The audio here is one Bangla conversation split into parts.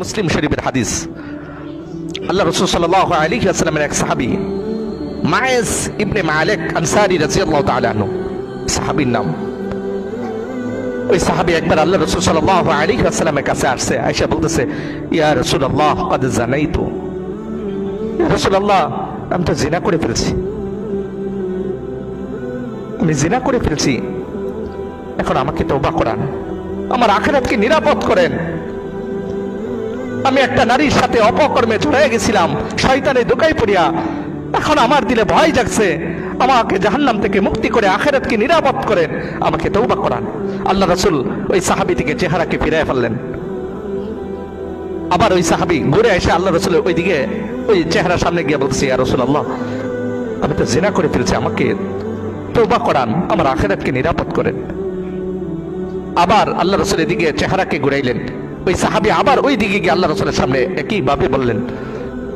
মুসলিম শরীফের হাদিস। আল্লাহ রসুল সাল্লাহ আলী আসসালামের এক সাহাবি, মায়েস ইবনে মালেক আনসারি রাজিয়াল্লাহ তালানু সাহাবির নাম। ওই সাহাবি একবার আল্লাহ রসুল সাল্লাহ আলী আসসালামের কাছে আসছে আয়সা বলতেছে, ইয়া রসুল আল্লাহ কদ জানাই তো রসুল আল্লাহ আমি তো জিনা করে ফেলছি। আমি জিনা করে ফেলছি। এখন আমাকে তওবা করান। আমার আখেরাতকে নিরাপদ করেন। আমি একটা নারীর সাথে অপকর্মে জড়াই গেছিলাম। শয়তানে দোকাই পড়িয়া। এখন আমার দিলে ভয় জাগছে। আমাকে জাহান্নাম থেকে মুক্তি করে আখেরাতকে নিরাপদ করেন আমাকে তৌবা করান। আল্লাহ রাসূল ওই সাহাবী থেকে চেহারাকে ফিরায় ফেললেন। আবার ওই সাহাবি ঘুরে এসে আল্লাহ রসুলের ওইদিকে ওই চেহারা সামনে গিয়ে বলছি ইয়া রসুল আল্লাহ আমি তো জেনা করে ফেলছি, আমাকে তৌবা করান, আমার আখেরাতকে নিরাপদ করেন। আবার আল্লাহ রসুলের দিকে চেহারাকে ঘুরাইলেন। ওই সাহাবি আবার ওই দিকে গিয়ে আল্লাহ রসুলের সামনে একইভাবে বললেন,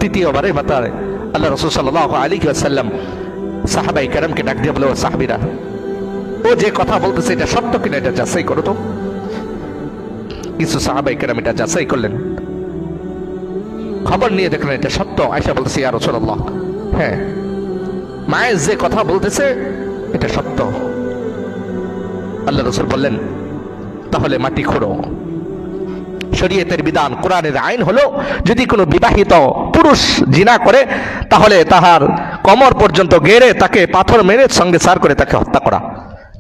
তৃতীয়বারে মাতায় আল্লাহ রসুল সাল্লাহ আলী সাল্লাম সাহাবাই কারামকে ডাক দিয়ে বলে, ও সাহাবিরা, ও যে কথা বলতেছে এটা সত্য কিনা এটা যাচাই করো তো। কিছু সাহাবাই কারাম এটা যাচাই করলেন। খবর নিয়ে দেখলেন এটা সত্য। আয়সা বলতেছে, ইয়া রসুল্লাহ হ্যাঁ। মায়ের যে কথা বলতেছে এটা সত্য। আল্লাহ রসুল বললেন, তাহলে মাটি খোঁড়ো। শরীয়তের বিধান, কোরআনের আইন হলো যদি কোনো বিবাহিত পুরুষ জিনা করে, তাহলে তাহার কমর পর্যন্ত গেড়ে তাকে পাথর মেরে সঙ্গে সার করে তাকে হত্যা করা।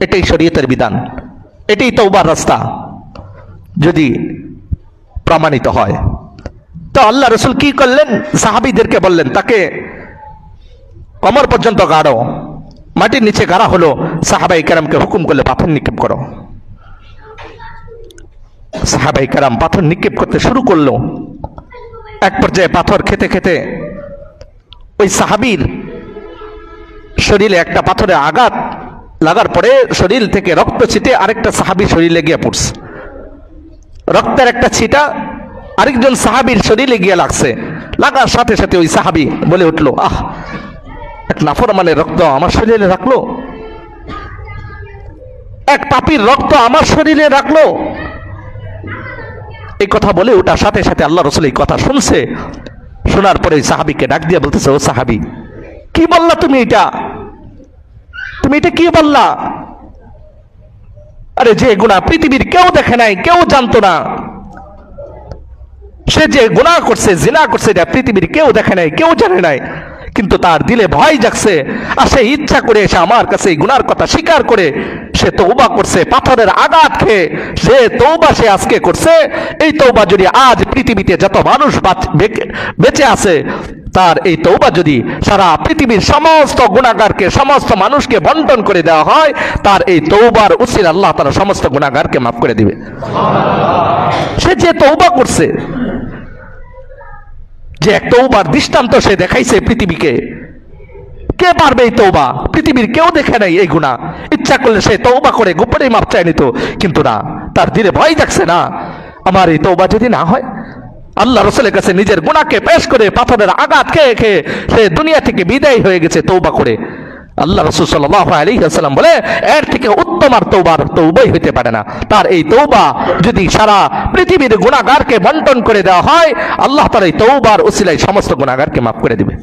এটাই শরীয়তের বিধান। এটাই তৌবার রাস্তা যদি প্রমাণিত হয়। তো আল্লাহ রসুল কি করলেন? সাহাবিদেরকে বললেন, তাকে কমর পর্যন্ত গাড়ো, মাটির নিচে গাড়া হলো সাহাবাই কেরামকে হুকুম করলে পাথর নিক্ষেপ করো। সাহাবাই কেরাম পাথর নিক্ষেপ করতে শুরু করল। এক পর্যায়ে পাথর খেতে খেতে ওই সাহাবির শরীরে একটা পাথরে আঘাত লাগার পরে শরীর থেকে রক্ত ছিটে আরেকটা সাহাবির শরীরে গিয়ে পড়ছে। রক্তের একটা ছিটা আরেকজন সাহাবির শরীরে গিয়ে লাগছে। লাগার সাথে সাথে ওই সাহাবি বলে উঠল, আহ, এক নাফর মানে রক্ত আমার শরীরে রাখল? এক পাপির রক্ত আমার শরীরে রাখল? এই কথা বলে ওটার সাথে সাথে আল্লাহ রসুল এই কথা শুনছে। শোনার পরে সাহাবিকে ডাক দিয়ে বলতেছে, ও সাহাবি, কি বললা তুমি এটা? তুমি এটা কি বললা? আরে যে গুণা পৃথিবীর কেউ দেখে নাই, কেউ জানতো না। সে যে গুণা করছে, জিনা করছে, এটা পৃথিবীর কেউ দেখে নাই, কেউ জানে নাই। কিন্তু তার দিলে ভয় জাগছে। আর সে ইচ্ছা করে এসে আমার কাছে এই গুনার কথা স্বীকার করে সে তৌবা করছে, পাথরের আঘাত খেয়ে সে তৌবা সে আজকে করছে। এই তৌবা যদি আজ পৃথিবীতে যত মানুষ বাঁচ- আছে, তার এই তৌবা যদি সারা পৃথিবীর সমস্ত গুণাগারকে সমস্ত মানুষকে বন্টন করে দেওয়া হয়, তার এই তৌবার উচিত আল্লাহ তারা সমস্ত গুণাগারকে মাফ করে দিবে। সে যে তৌবা করছে, যে এক তৌবার দৃষ্টান্ত সে দেখাইছে পৃথিবীকে কে পারবে এই তৌবা পৃথিবীর কেউ দেখে নাই এই গুণা ইচ্ছা করলে সে তৌবা করে গোপনে মাপ চায় নিত, কিন্তু না, তার দিনে ভয় যাচ্ছে না। আমার এই তৌবা যদি না হয়, আল্লাহ রসুলের কাছে নিজের গুণাকে পেশ করে পাথরের আঘাত খেয়ে খেয়ে সে দুনিয়া থেকে বিদায় হয়ে গেছে তৌবা করে। আল্লাহ রসুল সাল্লাহ আলী বলে, এর থেকে উত্তম আর তৌবার তৌবাই হইতে পারে না। তার এই তৌবা যদি সারা পৃথিবীর গুণাগারকে বন্টন করে দেওয়া হয়, আল্লাহ তার এই তৌবার উসিলাই সমস্ত গুণাগারকে মাফ করে দিবে।